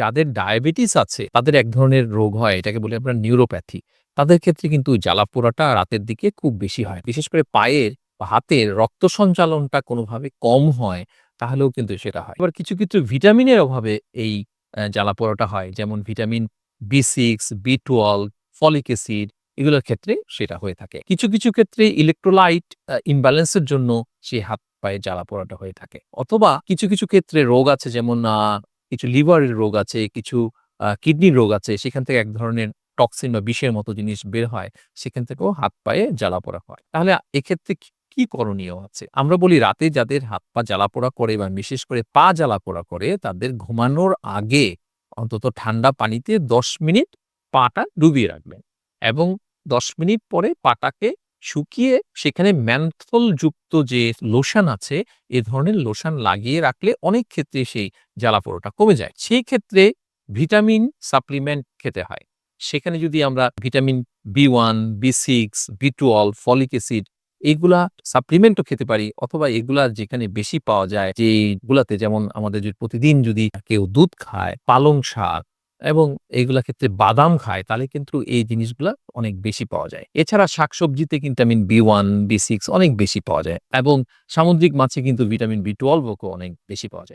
যাদের ডায়াবেটিস আছে, তাদের এক ধরনের রোগ হয়, এটাকে বলি আমরা নিউরোপ্যাথি তাদের ক্ষেত্রে কিন্তু জ্বালা পোড়াটা রাতের দিকে খুব বেশি হয়। বিশেষ করে পায়ের বা হাতের রক্ত সঞ্চালনটা কোনোভাবে কম হয়, তাহলেও কিন্তু সেটা হয়। এবার কিছু কিছু ভিটামিনের অভাবে এই জ্বালা পোড়াটা হয়, যেমন vitamin B six B twelve folic acid, এগুলোর ক্ষেত্রে সেটা হয়ে থাকে। কিছু কিছু ক্ষেত্রে ইলেকট্রোলাইট ইমব্যালেন্সের জন্য সেই হাত পায়ে জ্বালা পোড়াটা হয়ে থাকে। অথবা কিছু কিছু ক্ষেত্রে রোগ আছে, যেমন কিছু লিভারের রোগ আছে, কিছু কিডনির রোগ আছে, সেখান থেকে এক ধরনের টক্সিন বা বিষের মতো জিনিস বের হয়, সেখান থেকেও হাত পায়ে জ্বালা পোড়া হয়। তাহলে এক্ষেত্রে কি- করণীয় আছে? আমরা বলি রাতে যাদের হাত পা জ্বালা পোড়া করে বা বিশেষ করে পা জ্বালা পোড়া করে, তাদের ঘুমানোর আগে অন্তত ঠান্ডা পানিতে দশ মিনিট পাটা ডুবিয়ে রাখবেন এবং দশ মিনিট পরে পাটাকে শুকিয়ে সেখানে ম্যানথল যুক্ত যে লোশন আছে, এ ধরনের লোশন লাগিয়ে রাখলে অনেক ক্ষেত্রে সেই জ্বালা পোড়াটা কমে যায়। সেই ক্ষেত্রে ভিটামিন সাপ্লিমেন্ট খেতে হয়। সেখানে যদি আমরা vitamin B one, B six, B twelve, folic acid এগুলা সাপ্লিমেন্টও খেতে পারি অথবা এগুলা যেখানে বেশি পাওয়া যায়, যেগুলাতে যেমন আমাদের যদি প্রতিদিন যদি কেউ দুধ খায়, পালং শাক এবং এইগুলা ক্ষেত্রে বাদাম খায়, তাহলে কিন্তু এই জিনিসগুলা অনেক বেশি পাওয়া যায়। এছাড়া শাকসবজিতে কিন্তু vitamin B one B six অনেক বেশি পাওয়া যায় এবং সামুদ্রিক মাছে কিন্তু ভিটামিন বি টুয়েলভও অনেক বেশি পাওয়া যায়।